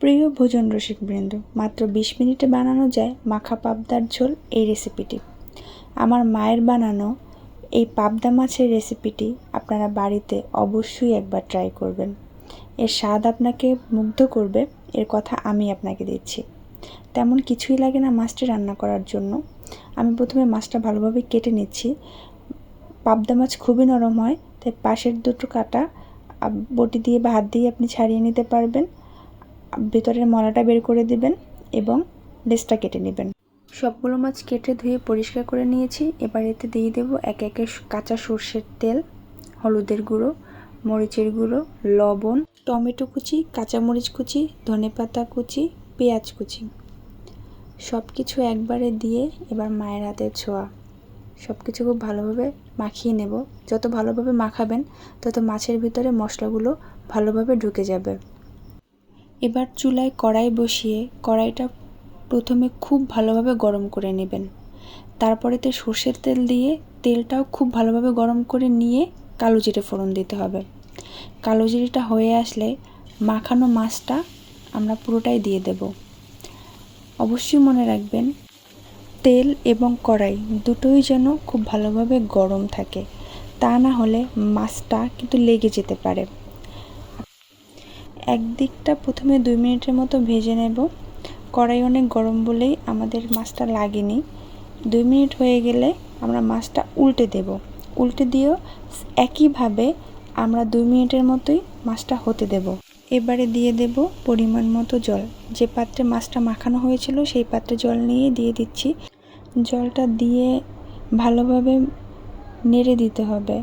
প্রিয় ভোজন রসিক বৃন্দ, মাত্র বিশ মিনিটে বানানো যায় মাখা পাবদার ঝোল এই রেসিপিটি আমার মায়ের বানানো এই পাবদা মাছের রেসিপিটি আপনারা বাড়িতে অবশ্যই একবার ট্রাই করবেন। এর স্বাদ আপনাকে মুগ্ধ করবে, এর কথা আমি আপনাকে দিচ্ছি। তেমন কিছুই লাগে না মাছটি রান্না করার জন্য। আমি প্রথমে মাছটা ভালোভাবে কেটে নিচ্ছি। পাবদা মাছ খুবই নরম হয়, তাই পাশের দুটো কাটা বটি দিয়ে বা হাত দিয়ে আপনি ছাড়িয়ে নিতে পারবেন। ভেতরের মলাটা বের করে দিবেন এবং লেজটা কেটে নেবেন। সবগুলো মাছ কেটে ধুয়ে পরিষ্কার করে নিয়েছি। এবার এতে দিয়ে দেবো এক একে কাঁচা সর্ষের তেল, হলুদের গুঁড়ো, মরিচের গুঁড়ো, লবণ, টমেটো কুচি, কাঁচামরিচ কুচি, ধনেপাতা কুচি, পেঁয়াজ কুচি। সব কিছু একবারে দিয়ে এবার মায়ের হাতের ছোঁয়া। সব কিছু খুব ভালোভাবে মাখিয়ে নেব। যত ভালোভাবে মাখাবেন, তত মাছের ভিতরে মশলাগুলো ভালোভাবে ঢুকে যাবে। এবার চুলায় কড়াই বসিয়ে কড়াইটা প্রথমে খুব ভালোভাবে গরম করে নেবেন। তারপরেতে সর্ষের তেল দিয়ে তেলটাও খুব ভালোভাবে গরম করে নিয়ে কালো জিরে ফোড়ন দিতে হবে। কালো জিরেটা হয়ে আসলে মাখানো মাছটা আমরা পুরোটাই দিয়ে দেব। অবশ্যই মনে রাখবেন, তেল এবং কড়াই দুটোই যেন খুব ভালোভাবে গরম থাকে। তা না হলে মাছটা কিন্তু লেগে যেতে পারে। একদিকটা প্রথমে দুই মিনিটের মতো ভেজে নেব। কড়াই অনেক গরম বলেই আমাদের মাছটা লাগেনি। দুই মিনিট হয়ে গেলে আমরা মাছটা উল্টে দেব। উল্টে দিয়েও একইভাবে আমরা দুই মিনিটের মতোই মাছটা হতে দেব। এবারে দিয়ে দেব পরিমাণ মতো জল। যে পাত্রে মাছটা মাখানো হয়েছিল সেই পাত্রে জল নিয়ে দিয়ে দিচ্ছি। জলটা দিয়ে ভালোভাবে নেড়ে দিতে হবে।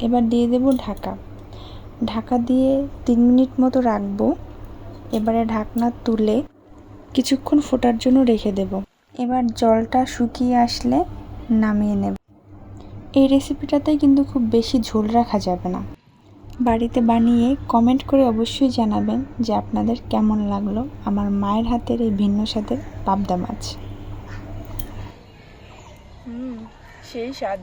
এবার দিয়ে দেব ঢাকা। ঢাকা দিয়ে তিন মিনিট মতো রাখব। এবারে ঢাকনা তুলে কিছুক্ষণ ফোটার জন্য রেখে দেব। এবার জলটা শুকিয়ে আসলে নামিয়ে নেব। এই রেসিপিটাতে কিন্তু খুব বেশি ঝোল রাখা যাবে না। বাড়িতে বানিয়ে কমেন্ট করে অবশ্যই জানাবেন যে আপনাদের কেমন লাগল আমার মায়ের হাতের এই ভিন্ন স্বাদের পাবদা মাছ। সেই স্বাদ।